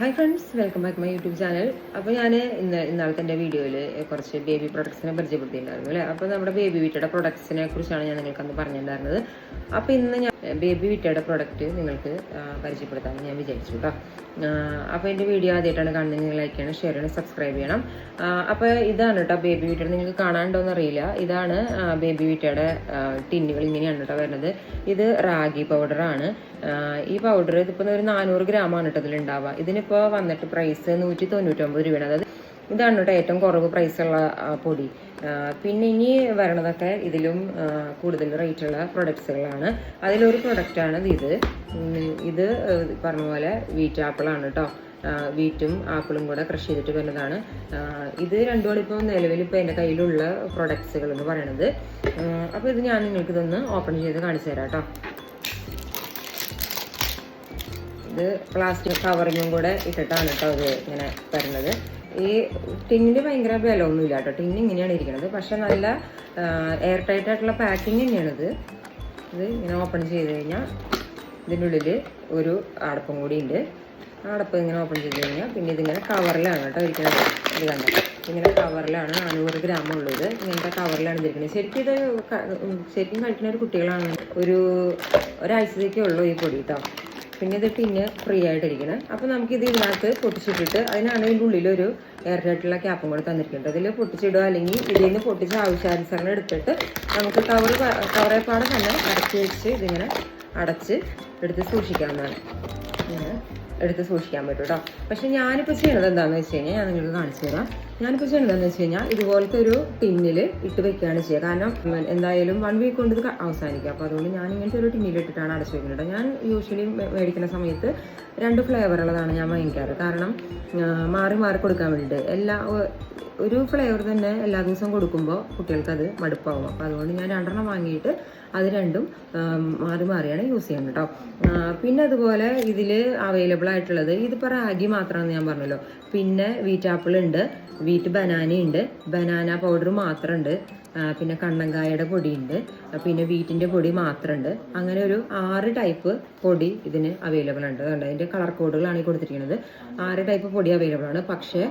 Hi friends welcome back my YouTube channel അപ്പോൾ ഞാൻ ഇന്ന് ഇന്നാളത്തെ എന്റെ വീഡിയോയിൽ കുറച്ച് ബേബി പ്രൊഡക്ട്സിനെ പരിചയപ്പെടുത്തിയിട്ടുണ്ടായിരുന്നു അല്ലേ? അപ്പോൾ നമ്മുടെ ബേബി വീറ്റയുടെ പ്രൊഡക്ട്സിനെ കുറിച്ചാണ് ഞാൻ നിങ്ങൾക്ക് അന്ന് പറഞ്ഞിട്ടുണ്ടായിരുന്നത്. അപ്പോൾ ഇന്ന് ഞാൻ ബേബി വിറ്റയുടെ പ്രൊഡക്റ്റ് നിങ്ങൾക്ക് പരിചയപ്പെടുത്താൻ ഞാൻ വിചാരിച്ചു കേട്ടോ അപ്പോൾ എന്റെ വീഡിയോ ആദ്യമായിട്ടാണ് കാണുന്നത്. ലൈക്ക് ചെയ്യണം ഷെയർ ചെയ്യണം സബ്സ്ക്രൈബ് ചെയ്യണം. അപ്പോൾ ഇതാണ് കേട്ടോ ബേബി വിറ്റയുടെ. നിങ്ങൾക്ക് കാണാനുണ്ടോയെന്ന് അറിയില്ല. ഇതാണ് ബേബി വിറ്റയുടെ ടിന്നുകൾ ഇങ്ങനെയാണ് കേട്ടോ വരുന്നത്. ഇത് റാഗി പൗഡറാണ് ഈ പൗഡർ ഇതിപ്പോൾ ഒരു നാനൂറ് ഗ്രാമാണ് കേട്ടോ ഇതിലുണ്ടാവുക. ഇതിനിപ്പോൾ വന്നിട്ട് പ്രൈസ് നൂറ്റി തൊണ്ണൂറ്റൊമ്പത് രൂപയാണ്. അതായത് ഇതാണ് കേട്ടോ ഏറ്റവും കുറവ് പ്രൈസ് ഉള്ള പൊടി. പിന്നെ ഇനി വരണതൊക്കെ ഇതിലും കൂടുതൽ റേറ്റുള്ള പ്രൊഡക്ട്സുകളാണ് അതിലൊരു പ്രൊഡക്റ്റാണ് ഇത്. ഇത് പറഞ്ഞ പോലെ വീറ്റ് ആപ്പിളാണ് കേട്ടോ. വീറ്റും ആപ്പിളും കൂടെ ക്രഷ് ചെയ്തിട്ട് വരുന്നതാണ്. ഇത് രണ്ടുമാണ് ഇപ്പോൾ നിലവിൽ ഇപ്പോൾ എന്റെ കയ്യിലുള്ള പ്രൊഡക്ട്സുകൾ എന്ന് പറയണത്. അപ്പോൾ ഇത് ഞാൻ നിങ്ങൾക്ക് ഇതൊന്ന് ഓപ്പൺ ചെയ്ത് കാണിച്ചു തരാം കേട്ടോ. ഇത് പ്ലാസ്റ്റിക് കവറിങ്ങും കൂടെ ഇട്ടിട്ടാണ് കേട്ടോ ഇത് ഇങ്ങനെ വരുന്നത്. ഈ ടിന്നിന് ഭയങ്കര ബലമൊന്നുമില്ല കേട്ടോ. ടിന്ന് ഇങ്ങനെയാണ് ഇരിക്കുന്നത് പക്ഷെ നല്ല എയർ ടൈറ്റ് ആയിട്ടുള്ള പാക്കിങ് തന്നെയാണിത്. ഇത് ഇങ്ങനെ ഓപ്പൺ ചെയ്ത് കഴിഞ്ഞാൽ ഇതിന്റെ ഉള്ളിൽ ഒരു അടപ്പും കൂടി ഉണ്ട്. അടപ്പ് ഇങ്ങനെ ഓപ്പൺ ചെയ്ത് കഴിഞ്ഞാൽ പിന്നെ ഇതിങ്ങനെ കവറിലാണ് കേട്ടോ ഇരിക്കുന്നത് ഇത് കണ്ടത് ഇങ്ങനെ കവറിലാണ് നാനൂറ് ഗ്രാം ഉള്ളത്. ഇങ്ങനത്തെ കവറിലാണ് ഇതിരിക്കുന്നത് ശരിക്കും ഇത് ശരിക്കും കഴിക്കുന്ന ഒരു കുട്ടികളാണ്. ഒരു ഒരാഴ്ചത്തേക്കേ ഉള്ളൂ ഈ പൊടി കേട്ടോ. പിന്നെ ഇത് പിന്നെ ഫ്രീ ആയിട്ടിരിക്കണം. അപ്പോൾ ഇത് ഇതിനകത്ത് പൊട്ടിച്ചിട്ടിട്ട് അതിനാണ് ഇതിന്റെ ഉള്ളിലൊരു എയർ ടൈറ്റുള്ള ക്യാപ്പും കൂടെ തന്നിരിക്കുന്നത്. ഇതിൽ പൊട്ടിച്ചിടുക അല്ലെങ്കിൽ ഇതിൽ നിന്ന് പൊട്ടിച്ച് ആവശ്യാനുസരണം എടുത്തിട്ട് നമുക്ക് കവർ കവറേപ്പാടെ തന്നെ അടച്ച് വെച്ച് ഇതിങ്ങനെ അടച്ച് എടുത്ത് സൂക്ഷിക്കാവുന്നതാണ്. ഇങ്ങനെ എടുത്ത് സൂക്ഷിക്കാൻ പറ്റും കേട്ടോ പക്ഷെ ഞാനിപ്പോൾ ചെയ്യണത് എന്താണെന്ന് വെച്ച് കഴിഞ്ഞാൽ ഞാൻ നിങ്ങൾക്ക് കാണിച്ചു തരാം. ഞാനിപ്പോൾ ചെയ്യണതെന്ന് വെച്ച് കഴിഞ്ഞാൽ ഇതുപോലത്തെ ഒരു ടിന്നിൽ ഇട്ട് വെക്കുകയാണ് ചെയ്യുക കാരണം എന്തായാലും വൺ വീക്ക് കൊണ്ട് ഇത് അവസാനിക്കുക അപ്പോൾ അതുകൊണ്ട് ഞാൻ ഇങ്ങനത്തെ ഒരു ടിന്നിൽ ഇട്ടിട്ടാണ് അടച്ചു വെക്കുന്നത് ഞാൻ യൂഷ്വലി മേടിക്കുന്ന സമയത്ത് രണ്ട് ഫ്ലേവർ ഉള്ളതാണ് ഞാൻ വാങ്ങിക്കാറ്. കാരണം മാറി മാറി കൊടുക്കാൻ വേണ്ടിയിട്ട് എല്ലാ ഒരു ഫ്ലേവർ തന്നെ എല്ലാ ദിവസവും കൊടുക്കുമ്പോൾ കുട്ടികൾക്ക് അത് മടുപ്പാവും. അപ്പോൾ അതുകൊണ്ട് ഞാൻ രണ്ടെണ്ണം വാങ്ങിയിട്ട് അത് രണ്ടും മാറി മാറിയാണ് യൂസ് ചെയ്യുന്നത് കേട്ടോ പിന്നെ അതുപോലെ ഇതിൽ അവൈലബിൾ ആയിട്ടുള്ളത് ഇതിപ്പോൾ റാഗി മാത്രമാണെന്ന് ഞാൻ പറഞ്ഞല്ലോ. പിന്നെ വീറ്റ് ആപ്പിൾ ഉണ്ട്. വീറ്റ് ബനാനയുണ്ട്. ബനാന പൗഡർ മാത്രമുണ്ട് പിന്നെ കണ്ണങ്കായയുടെ പൊടിയുണ്ട്. പിന്നെ വീറ്റിന്റെ പൊടി മാത്രമുണ്ട് അങ്ങനെ ഒരു ആറ് ടൈപ്പ് പൊടി ഇതിന് അവൈലബിൾ ഉണ്ട് അതുകൊണ്ട് അതിന്റെ കളർ കോഡുകളാണ് ഈ കൊടുത്തിരിക്കുന്നത്. ആറ് ടൈപ്പ് പൊടി അവൈലബിൾ ആണ്. പക്ഷേ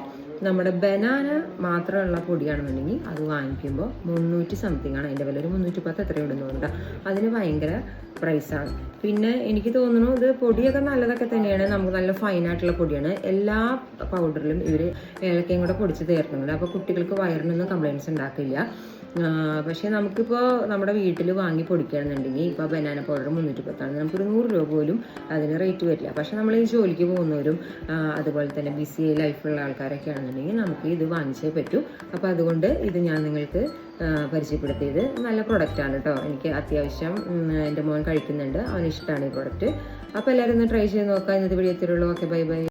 നമ്മുടെ ബനാന മാത്രമുള്ള പൊടിയാണെന്നുണ്ടെങ്കിൽ അത് വാങ്ങിക്കുമ്പോൾ മുന്നൂറ്റി സംതിങ് ആണ്. അതിന്റെ വില ഒരു മുന്നൂറ്റി പത്ത് എത്ര ഇടുന്നുണ്ട്. അതിന് ഭയങ്കര പ്രൈസാണ് പിന്നെ എനിക്ക് തോന്നുന്നു ഇത് പൊടിയൊക്കെ നല്ലതൊക്കെ തന്നെയാണ്. നമുക്ക് നല്ല ഫൈൻ ആയിട്ടുള്ള പൊടിയാണ്. എല്ലാ പൗഡറിലും ഇവർ ഏലക്കയും കൂടെ പൊടിച്ച് ചേർക്കുന്നുണ്ട്. അപ്പോൾ കുട്ടികൾക്ക് വയറിനൊന്നും കംപ്ലയിൻസ് ഉണ്ടാക്കില്ല. പക്ഷേ നമുക്കിപ്പോൾ നമ്മുടെ വീട്ടിൽ വാങ്ങി പൊടിക്കുകയാണെന്നുണ്ടെങ്കിൽ ഇപ്പോൾ ബനാന പൗഡർ മുന്നൂറ്റി പത്താണ് നമുക്കൊരു നൂറ് രൂപ പോലും അതിന് റേറ്റ് വരില്ല. പക്ഷേ നമ്മൾ ഈ ജോലിക്ക് പോകുന്നവരും അതുപോലെ തന്നെ ബിസി ലൈഫുള്ള ആൾക്കാരൊക്കെ ആണെന്നുണ്ടെങ്കിൽ നമുക്ക് ഇത് വാങ്ങിച്ചേ പറ്റൂ. അപ്പോൾ അതുകൊണ്ട് ഇത് ഞാൻ നിങ്ങൾക്ക് പരിചയപ്പെടുത്തിയത് നല്ല പ്രൊഡക്റ്റാണ് കേട്ടോ എനിക്ക് അത്യാവശ്യം എന്റെ മോൻ കഴിക്കുന്നുണ്ട്. അവന് ഇഷ്ടമാണ് ഈ പ്രൊഡക്റ്റ് അപ്പോൾ എല്ലാവരും ഒന്ന് ട്രൈ ചെയ്ത് നോക്കാം. ഇന്നത്തെ വീഡിയോ എത്തിയുള്ളൂ ഓക്കെ ബൈ ബൈ